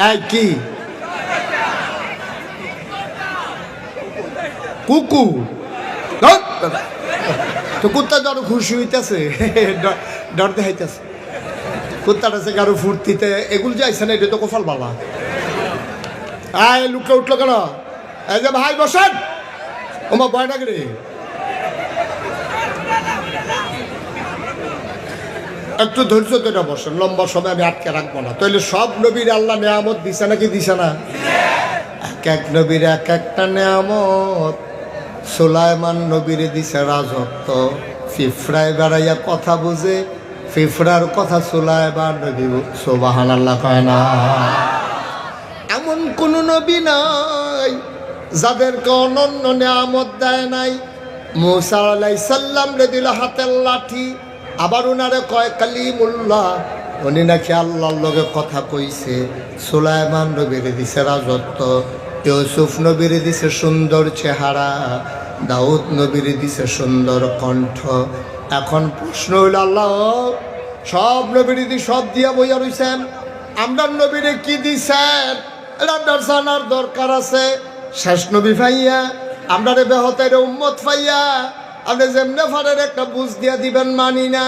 এই কি কুকু তো কুত্তা জ্বর খুশি হইতেছে ডর দেখাইতেছে কুত্তাটা সে কারও ফুর্তিতে এগুলো যাইছে না এটা তো কোফাল বাবা আয় লুকে উঠল কেন এই যে ভাই বসেন ওমা লাগে রে একটু ধৈর্য ধরে বসেন, লম্বা সময় আমি আটকে রাখব না। তাহলে সব নবীর আল্লাহ নেয়ামত দিছে নাকি দিছে না? এক এক নবীর এক একটা নেয়ামত। সুলাইমান নবীরে দিছে রাজত্ব। ফিফড়ায় বেড়াইয়া কথা বুঝে ফিফড়ার কথা সুলাইমান নবী সোবাহান আল্লাহ কয় না। এমন কোন নবী নাই, যাদেরকে অনন্য নেয়ামত দেয় নাই। মুসা আলাই সাল্লাম রে দিল হাতের লাঠি। আবার ওনারে কয়, কালিমুল্লাহ। উনি নাকি আল্লাহর লগে কথা কইছে। সুলাইমান নবীরে দিছে রাজত্ব, ইউসুফ নবীরে দিছে সুন্দর চেহারা, দাউদ নবীরে দিছে সুন্দর কণ্ঠ। এখন প্রশ্ন হইল, আল্লাহ, সব নবীরে দি সব দিয়া বইয়া রইছেন। আমরা নবীরে কি দিছেন? আপনার জানার দরকার আছে। শেষ নবী ভাইয়া আমরা রে বেহতের উম্মত ভাইয়া আপনি যেমনে ফারের একটা বুঝ দিয়া দিবেন মানি না,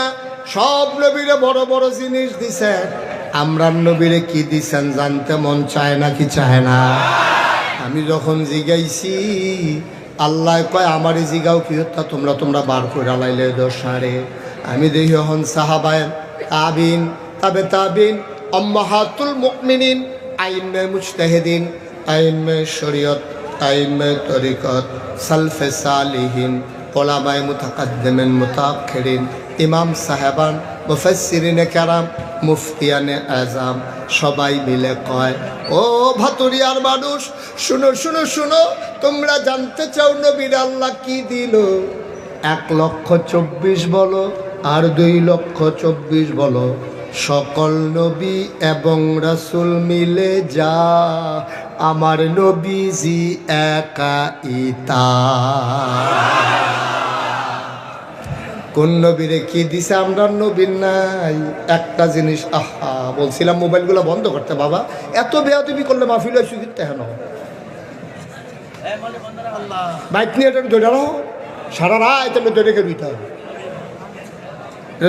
সব নবীরে বড় বড় জিনিস দিছেন। আমরা নবীরে কি দিছেন জানতে মন চায় না কি চায় না? আমি যখন জিগাইছি, আল্লাহ কয় আমারই জিগাও কি হত্যা, তোমরা তোমরা বার করে লাইলে দোষারে আমি দেখি হন সাহাবায় তাবিন, তাবে তাবিন অম্মাহাতুল মুকমিনিন আইন মে মুজতাহিদিন আইন মে শরীয়ত আইন মে তরিকত, সালফে সালিহিন। ওলামায় মুতাকাদ্দিমিন মুতাখিরিন ইমাম সাহেবান, মুফাসসিরিনে কেরাম, মুফতিয়ানে আজাম, সবাই মিলে কয়, ও ভাতুরিয়ার মানুষ, শুনো শুনো শুনো, তোমরা জানতে চাও নবীর আল্লাহ কি দিল? এক লক্ষ চব্বিশ বলো, আর দুই লক্ষ চব্বিশ বলো, সকল নবী এবং রাসুল মিলে যা আমার নবীজি একা ইতা। কোন নবীরে কি দিছে আমরা নবীর নাই? একটা জিনিস, আহা, বলছিলাম মোবাইলগুলো বন্ধ করতে, বাবা। এত বেয়াদবি করলে মাহফিল হয় সুখীর তেহেন বাইক নিয়ে এটা রাখো। সারা রাত আমি রেখে দিতে হবে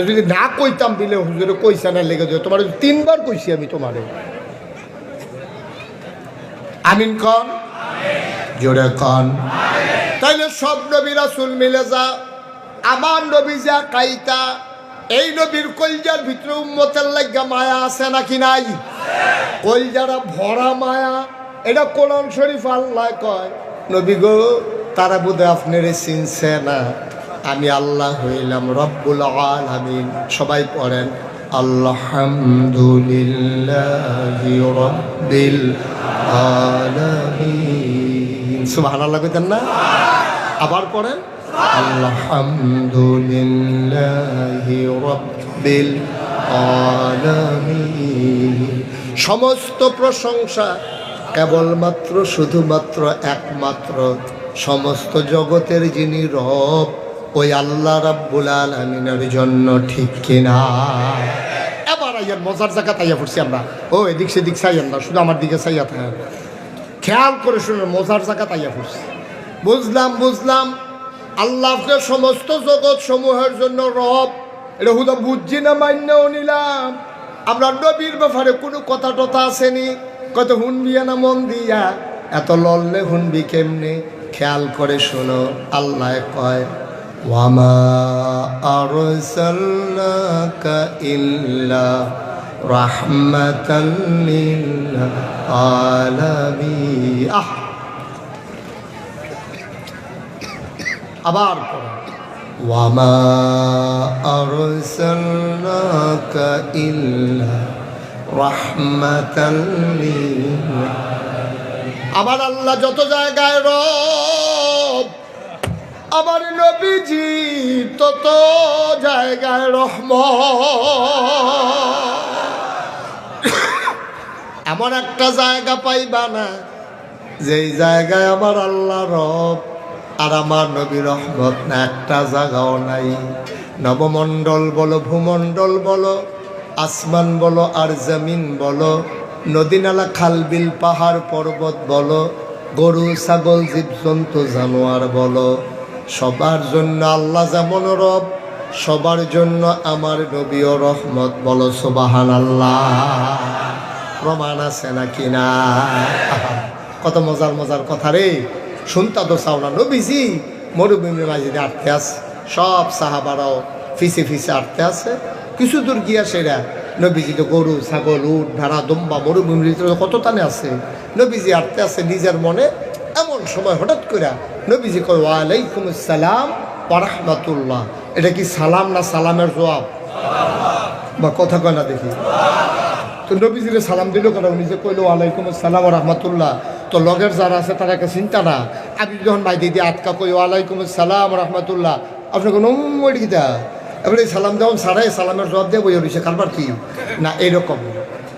যদি না কইতাম, দিলে হুজুরে কইসা না, লেগে তোমার তিনবার কইছি আমি তোমারে। আমিন কন? জোরে কন। তাইলে সব নবী রাসুল মিলে যা। আমার নবী যা কাইতা, এই নবীর কলজার ভিতরে উম্মতের লাগা মায়া আছে নাকি নাই? কলজারা ভরা মায়া, এটা কোরআন শরীফ আল্লাহ কয়। নবী গো, তারা বোধহয় আপনারে চিনছে না। আমি আল্লাহ হইলাম রব্বুল আলামিন। সবাই পড়েন। আলহামদুলিল্লাহি রব্বিল আলামিন। সুবহানাল্লাহ কইতেন না? আবার পড়েন? আলহামদুলিল্লাহি রব্বিল আলামিন। সমস্ত প্রশংসা কেবলমাত্র, শুধুমাত্র একমাত্র সমস্ত জগতের যিনি রব ওই আল্লাহ রাব্বুল আলামিনের জন্য ঠিক কিনা? এবার আইয়ার মজার জায়গা তাইয়া পড়ছি আমরা। ও, এদিক সেদিক চাইয়েন না শুধু আমার দিকে চাইয়া থাকে খেয়াল করে শুনে মজার জায়গা তাইয়া পড়ছি। বুঝলাম বুঝলাম। আল্লাহকে সমস্ত জগৎ সমূহের জন্য রব। এটা হুদা বুঝছি না মান্যও নিলাম। আমরা নবীর ব্যাপারে কোনো কথা টথা আসেনি। কত হুনবিয়া না মন দিয়া। এত লড়লে হুনবি কেমনে? খেয়াল করে শোনো, আল্লাহ কয় আরসালনাকা ইল্লা রাহমাতাল লিল আলামিন আহ! আবার ওয়ামা আরসালনাকা ইল্লা রাহমাতাল লিল আমার আল্লাহ যত জায়গায় রব আমার নবীজি তত জায়গায় রহম এমন একটা জায়গা পাইবা না, যেই জায়গায় আমার আল্লাহ রব আর আমার নবী রহমত না, একটা জায়গাও নাই। নবমণ্ডল বলো, ভূমণ্ডল বলো, আসমান বলো আর জমিন বলো নদী নালা খাল বিল পাহাড়, পর্বত বলো, গরু, ছাগল জীবজন্তু জানোয়ার বলো। সবার জন্য আল্লাহ যেমন রব, সবার জন্য আমার নবীও রহমত, বলো সোবাহান আল্লাহ প্রমাণ আছে নাকি না? কত মজার মজার কথা রে। শুনতা তো চাও না, নবীজি মরুভূমির মাঝে দিয়ে আটতে আছে, সব সাহাবারাও ফিসে ফিসে আটতে আছে। কিছু দূর গিয়া সেরা, নবীজি তো গরু, ছাগল, উট, ভেড়া, দম্বা, মরুভূমির কত টানে আছে। নবীজি আটতে আছে নিজের মনে, এমন সময় হঠাৎ করে নবীজি কয়, ওয়ালাইকুম আসসালাম ওরহমতুল্লাহ এটা কি সালাম না সালামের জবাব? বা কথা কয় না দেখি। তো নবীজিরে সালাম দিল কেন? উনি যে কইলো, ওয়ালাইকুম আসসালাম রহমতুল্লাহ। তো লগের যারা আছে, তারা একটা চিন্তা না। আমি যখন ভাই দিদি আটকা কই, ওয়ালাইকুম আসসালাম রহমতুল্লাহ। আপনি কোনো ওই গীতা এবার সালাম দেওয়ান সারাই সালামের জবাব দিয়ে বই রয়েছে কারবার কি? না এরকম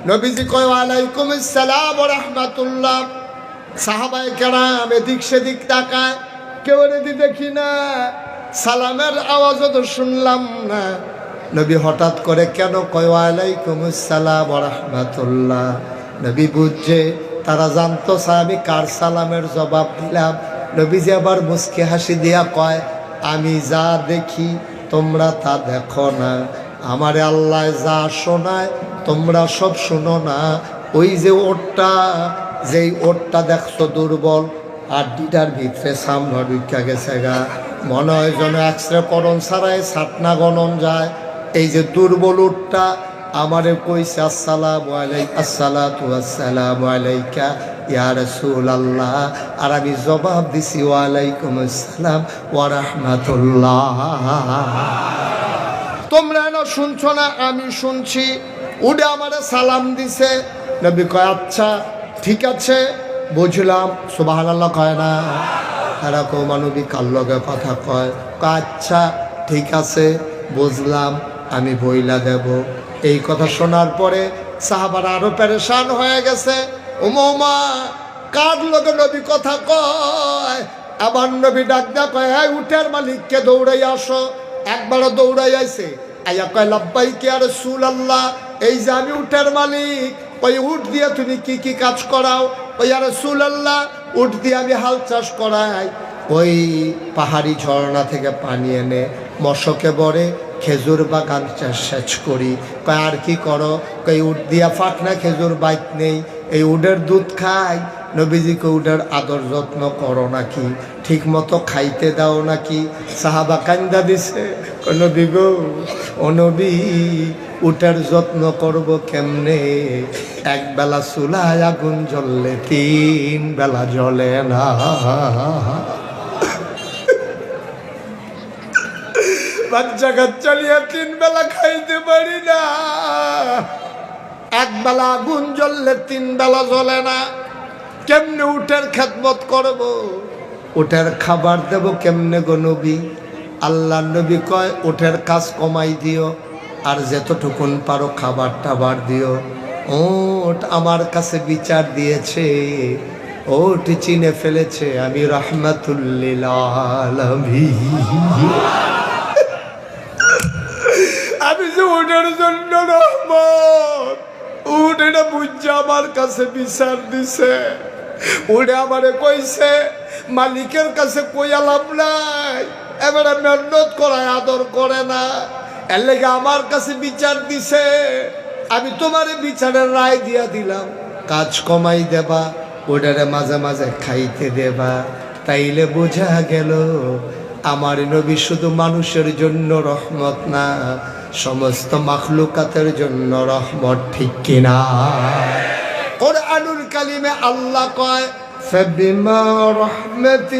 নবীজি কয়, ওয়ালাইকুম আসসালাম রহমতুল্লাহ। সাহাবাই কেরাম এদিক সেদিক তাকায়, কেউ রেদি দেখি না, সালামের আওয়াজও তো শুনলাম না। নবী হঠাৎ করে কেন কয়, ওয়ালাইকুম আসসালাম রহমতুল্লাহ নবী বুঝছে, তারা জানতো আমি কার সালামের জবাব দিলাম? নবীজি আবার মুসকে হাসি দিয়া কয়, আমি যা দেখি, তোমরা তা দেখো না। আমারে আল্লাহ যা শোনায়, তোমরা সব শোনো না। ওই যে ওটটা যেই ওটটা দেখছ দুর্বল, আর ডিটার ভিতরে সামনে ঢুকা গেছে গা। মনে হয় যেন এক্সরে করণ ছাড়াই ছাটনা গণন যায়। এই যে দুর্বল উটটা আমারে কইছে, আসসালাম আলাই, আসসালাতু আসসালামু আলাইকা ইয়া রাসূলুল্লাহ। আর আমি জবাব দিছি ওয়ালাইকুম আসসালাম ওয়া রাহমাতুল্লাহ। তোমরা না শুনছো না, আমি শুনছি। উডে আমারে সালাম দিছে। নবী কয় আচ্ছা ঠিক আছে, বুঝলাম সুবাহান আল্লাহ কয় না তারা কৌ মানবী কার লগে কথা কয়? আচ্ছা ঠিক আছে, বুঝলাম, আমি বইলা দেব। এই কথা শোনার পরে সাহাবার আরও পেরেশান হয়ে গেছে। ওমা কার লগে নবী কথা কয়? আবার নবী ডাক দেয়া কয় হ্যাঁ উঠের মালিককে দৌড়াই আসো। একবারও দৌড়াই আইছে। আইয়া কয় লাব্বাই কে আর সুল আল্লাহ এই যে আমি উঠের মালিক ওই উঠ দিয়ে তুমি কি কি কাজ করাও? ওই আর সুল আল্লাহ উঠ দিয়ে আমি হাল চাষ করাই। ওই পাহাড়ি ঝর্ণা থেকে পানি এনে মশকে বরে খেজুর বাগান চাষ সেচ করি। আর কি করো? কই উঠ দিয়া ফাঁকনা খেজুর বাইক নেই। এই উডের দুধ খাই নবীজিকে উডের আদর যত্ন করো নাকি? ঠিক মতো খাইতে দাও নাকি? সাহাবা কান্দা দিছে নবী গো, ও নবী, উটের যত্ন করব কেমনে? এক বেলা চুলায় আগুন জ্বললে তিন বেলা জ্বলে না। বাচ্চা কাচ্চা নিয়ে তিন বেলা খাইতে পারি না। এক বেলা আগুন জ্বললে তিন বেলা জ্বলে না। কেমনে উঠের খেদমত করব? উঠের খাবার দেব কেমনে গো নবী? আল্লাহ নবী কয় উঠের কাজ কমাই দিও, আর যতটুকুন পারো খাবার টাবার দিও। ওট আমার কাছে বিচার দিয়েছে ওট চিনে ফেলেছে, আমি রহমাতুল্লিল আমি যে ওটার জন্য রহমত উঠ এটা বুঝছে আমার কাছে বিচার দিছে। উঠে আমারে কইছে, মালিকের কাছে কইয়া লাভ নাই। এবারে মেহনত করায় আদর করে না। এর লেগে আমার কাছে বিচার দিছে, আমি তোমার বিচারের রায় দিয়া দিলাম। কাজ কমাই দেবা, ওটারে মাঝে মাঝে খাইতে দেবা। তাইলে বোঝা গেল, আমার নবী শুধু মানুষের জন্য রহমত না, সমস্ত মাখলুকাতের জন্য রহমত ঠিক কিনা? কোরআনুল কালিমে আল্লাহ কয় فبما رحمة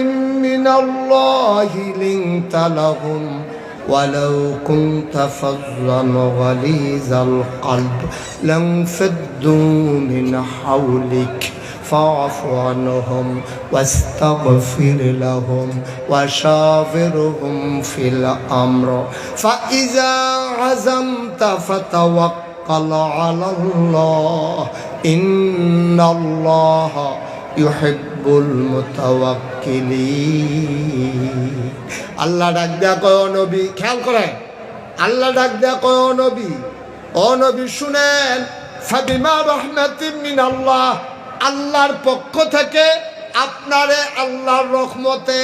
من الله لنت لهم ولو كنت فظا غليظ القلب لانفضوا من حولك فاعف عنهم واستغفر لهم وشاورهم في الأمر فإذا عزمت فتوكل على الله إن الله يحب المتوكلين আল্লাহ ডাক দেয়া কয় ও নবী খেয়াল করেন আল্লাহ ডাক দেয়া কয় ও নবী ও নবী শুনেন ফাবিমা রহমাতিন মিন আল্লাহ আল্লাহর পক্ষ থেকে আপনারে আল্লাহর রহমতে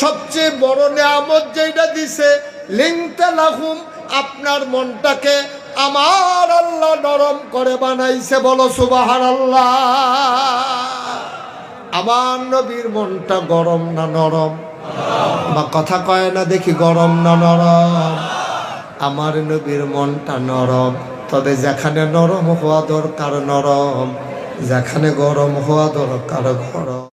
সবচেয়ে বড় নিয়ামত যেটা দিছে লিংতে লাহুম আপনার মনটাকে আমার আল্লাহ নরম করে বানাইছে, বলো সুবাহার আল্লাহ আমার নবীর মনটা গরম না নরম? বা কথা কয় না দেখি গরম না নরম? আমার নবীর মনটা নরম, তবে যেখানে নরম হওয়া দরকার নরম, যেখানে গরম হওয়া দরকার গরম।